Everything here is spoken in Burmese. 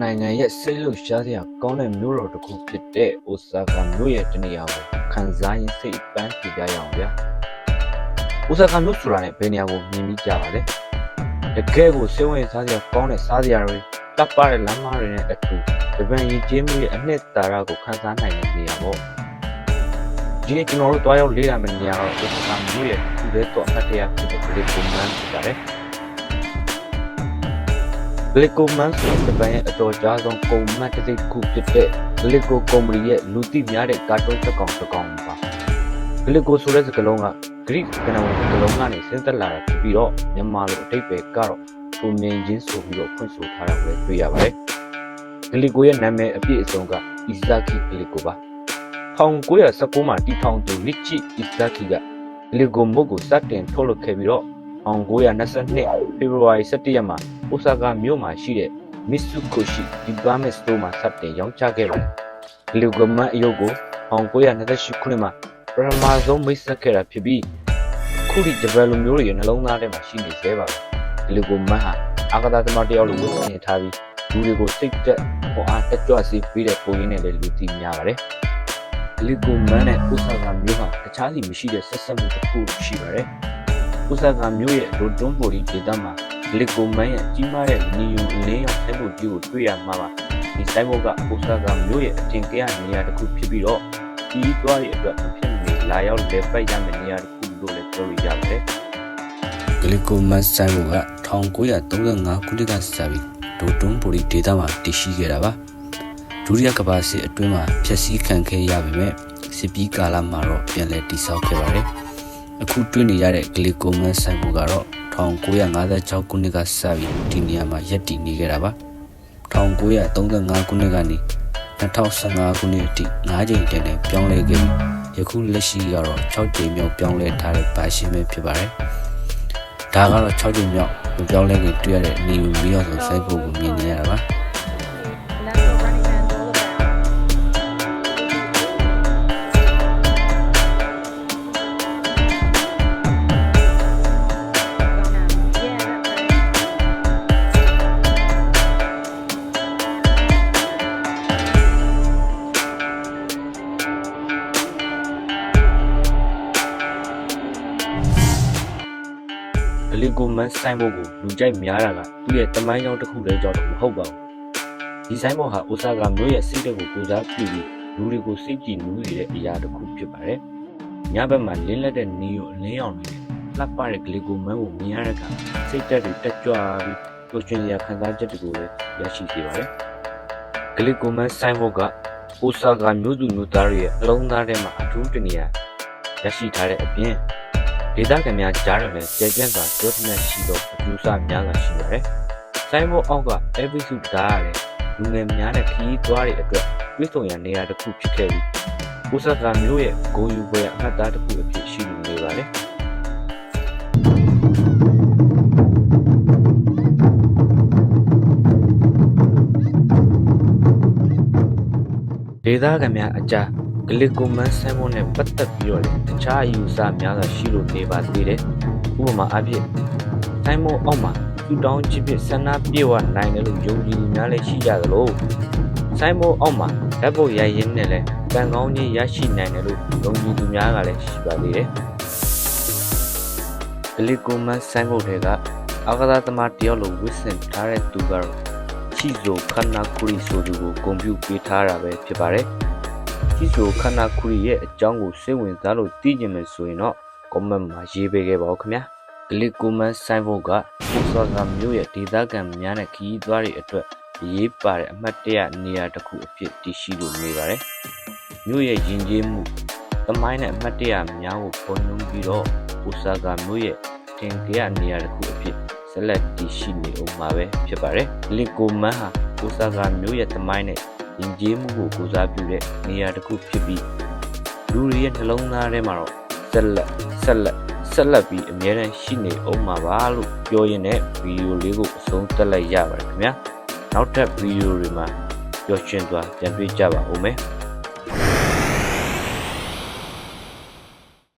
နိုင်ငံရဲ့စိတ်လှုပ်ရှားစရာကောင်းတဲ့မြို့တော်တစ်ခုဖြစ်တဲ့အိုဆာကာမြို့ရဲ့တနေရာကိုခန်းစားရင်စိတ်ပန်းပြကြရအောင်ဗျာ။အိုဆာကာမြို့ဆိုတာနဲ့ဘယ်နေရာကိုမြင်ပြီးကြပါလဲ။တကယ်ကိုစိတ်ဝင်စားစရာကောင်းတဲ့စားစရာတွေတပ်ပတဲ့လမ်းမတွေနဲ့အတူဂျပန်ရည်ကြီးမှုရဲ့အနှစ်သာရကိုခန်းစားနိုင်တဲ့နေရာပေါ့။ဒီနေ့ကျွန်တော်တို့တွားရောက်လေ့လာမယ့်နေရာတော့အိုဆာကာမြို့ရဲ့ဒီဘက်တော့အမှတ်တရဖြစ်တဲ့ဂရေကိုမန်ဖြစ်ပါတယ်။ ဂလီကိုမန်ဆိုတဲ့ဘန်ရဲ့အတော်ကြားဆုံးကုမ္မတ်တစ်စိတ်တစ်ခုဖြစ်တဲ့ဂလီကိုကုမ္ပဏီရဲ့လူသိများတဲ့ကာတွန်းတစ်ကောင်တစ်ကောင်ပါဂလီကိုဆိုတဲ့စကားလုံးကဂရိကနဝစကားလုံးကနေဆင်းသက်လာတာဖြစ်ပြီးတော့မြန်မာလိုအတိတ်ပဲကတော့ပုံမြင်ချင်းဆိုပြီးတော့ဖွင့်ဆိုထားတာကိုလည်းတွေ့ရပါတယ်ဂလီကိုရဲ့နာမည်အပြည့်အစုံကအီဇာကီဂလီကိုပါ1919မှာတည်ထောင်သူနစ်ချီအီဇာကီကဂလီကိုမုတ်ကိုစတင်ထုတ်လုပ်ခဲ့ပြီးတော့1922ဖေဖော်ဝါရီ17ရက်မှာ အိုဆာကာမြို့မှာရှိတဲ့မစ်စုကိုရှိဒီပါမက်စတိုမှာစတင်ရောင်းချခဲ့ပါတယ်။ဂလီဂမန်အယုတ်ကို1928ခုနှစ်မှာပထမဆုံးမိတ်ဆက်ခဲ့တာဖြစ်ပြီးခုဒီဂျပန်လူမျိုးတွေရဲ့နှလုံးသားထဲမှာရှိနေသေးပါပဲ။ဂလီဂမန်ဟာအာဂတာသမားတယောက်လိုဝတ်ဆင်ထားပြီးလူတွေကိုစိတ်သက်ဟောအားတက်ကြွစေပြီးတဲ့ပုံရင်းနဲ့လည်းလူသိများပါတယ်။ဂလီဂမန်နဲ့အိုဆာကာမြို့ဟာတခြားစီမရှိတဲ့ဆက်ဆက်မှုတစ်ခုရှိပါတယ်။အိုဆာကာမြို့ရဲ့ဒိုတွန်ပိုလီဒေသမှာ ဂလီကိုမန်ရဲ့ကြီးမားတဲ့နီယိုအလင်းရောင်ဆိုင်ဘုတ်ကြီးကိုတွေ့ရမှာပါဒီဆိုင်ဘုတ်ကအိုဆာကာမြို့ရဲ့အထင်ကရနေရာတစ်ခုဖြစ်ပြီးတော့ဒီသွားရဲ့အတွက်မဖြစ်မနေလာရောက်လေပိုက်ရမယ့်နေရာတစ်ခုလို့လည်းပြောလို့ရပါတယ်ဂလီကိုမတ်ဆိုင်ဘုက1935ခုနှစ်ကစပြီးဒိုတွန်ပိုလီဒေတာမှာတည်ရှိခဲ့တာပါဒုတိယကမ္ဘာစစ်အတွင်းမှာဖျက်ဆီးခံခဲ့ရပေမဲ့စစ်ပြီးကာလမှာတော့ပြန်လည်တည်ဆောက်ခဲ့ပါတယ်အခုတွေ့နေရတဲ့ဂလီကိုမတ်ဆိုင်ဘုကတော့ 1956ခုနှစ်ကစပြီးဒီနေရာမှာရပ်တည်နေခဲ့တာပါ1935ခုနှစ်ကနေ2015ခုနှစ်အထိ9ကြိမ်တည်းနဲ့ပြောင်းလဲခဲ့ပြီးယခုလက်ရှိကတော့6ကြိမ်မြောက်ပြောင်းလဲထားတဲ့ပါရှင်ပဲဖြစ်ပါတယ်။ဒါကတော့6ကြိမ်မြောက်မပြောင်းလဲခင်တွေ့ရတဲ့နေမီရောဆိုစိုက်ဖို့ကိုမြင်နေရတာပါ ဂလီကိုမန်ဆိုင်ဘုတ်ကိုလူကြိုက်များတာကသူ့ရဲ့တမိုင်းကြောင်းတစ်ခုလည်းကြောင့်တော့မဟုတ်ပါဘူးဒီဆိုင်ဘုတ်ဟာအိုဆာကာမြို့ရဲ့စိတ်ဓာတ်ကိုကိုစားပြုပြီးလူတွေကိုစိတ်ကြည်နူးနေတဲ့အရာတစ်ခုဖြစ်ပါတယ်ညဘက်မှာလင်းလက်တဲ့နေကိုအလင်းရောင်တွေလှပတဲ့ဂလီကိုမန်ကိုမြင်ရတဲ့အခါစိတ်ဓာတ်တွေတက်ကြွပြီးပျော်ရွှင်စရာခံစားချက်တွေကိုလည်းရရှိစေပါတယ်ဂလီကိုမန်ဆိုင်ဘုတ်ကအိုဆာကာမြို့သူမြို့သားတွေရဲ့အလုံးသားထဲမှာအထူးတနေရာရရှိထားတဲ့အပြင် ဒေသခံများကြားရတဲ့ကြဲကြဲစွာဒုတိယရှိသောအကျိုးဆများစွာရှိပါတယ်။ဆိုင်ဘုတ်အောက်က every suit ဓာတ်ရတယ်လူငယ်များနဲ့ခရီးသွားတွေအတွက်ပြည်စုံရနေရာတစ်ခုဖြစ်ခဲ့ပြီးအိုဆာကာမြို့ရဲ့ဂိုယူပွဲအမှတ်အသားတစ်ခုအဖြစ်ရှိနေပါတယ်။ဒေသခံများအကြား ဂလီကိုမန်ဆန်မွန်နဲ့ပတ်သက်ပြီးတော့လည်းတခြားအယူအဆများစွာရှိလို့နေပါသေးတယ်။ဥပမာအဖြစ်ဆိုင်မွန်အောက်မှာသူတောင်းချစ်ဖြစ်ဆန္ဒပြေဝနိုင်တယ်လို့ယုံကြည်သူများလည်းရှိကြသလိုဆိုင်မွန်အောက်မှာဓာတ်ပုတ်ရိုက်ရင်းနဲ့လည်းကံကောင်းခြင်းရရှိနိုင်တယ်လို့ယုံကြည်သူများကလည်းရှိပါသေးတယ်။ဂလီကိုမန်ဆိုင်မွန်တွေကအာဂါသသမားတယောက်လိုဝစ်ဆင်ထားတဲ့သူကတော့ချီဇိုခန္နာကူရီဆိုသူကိုဂုံပြူပေးထားတာပဲဖြစ်ပါတယ်။ ချီဇိုခန္နာကူရီရဲ့အကြောင်းကိုစိတ်ဝင်စားလို့သိကျင်မယ်ဆိုရင်တော့ comment မှာရေးပေးခဲ့ပါဦးခင်ဗျာ။ဂလီကူမန်ဆိုင်ဘုတ်ကပိုဆာကမျိုးရဲ့ဒေသခံများနဲ့ခရီးသွားတွေအတွက်အရေးပါတဲ့အမှတ်တရနေရာတစ်ခုအဖြစ်တည်ရှိလို့နေပါတယ်။မြို့ရဲ့ယဉ်ကျေးမှုသမိုင်းနဲ့အမှတ်တရများကိုပေါ်ညွှန်းပြီးတော့ပိုဆာကမျိုးရဲ့သင်ကြရနေရာတစ်ခုအဖြစ်ဆက်လက်တည်ရှိနေအောင်မှာပဲဖြစ်ပါတယ်။လီကိုမန်ဟာကိုဆာဂါမျိုးရဲ့သမိုင်းနဲ့ ယဉ်ကျေးမှုကိုကိုစားပြုတဲ့နေရာတစ်ခုဖြစ်ပြီးလူတွေရဲ့နှလုံးသားထဲမှာတော့ဆက်လက်ဆက်လက်ဆက်လက်ပြီးအမြဲတမ်းရှိနေအောင်မှာပါလို့ပြောရင်းနဲ့ဗီဒီယိုလေးကိုအဆုံးသတ်လိုက်ရပါတယ်ခင်ဗျာ။နောက်ထပ်ဗီဒီယိုတွေမှာပျော်ရွှင်စွာပြန်တွေ့ကြပါဦးမယ်။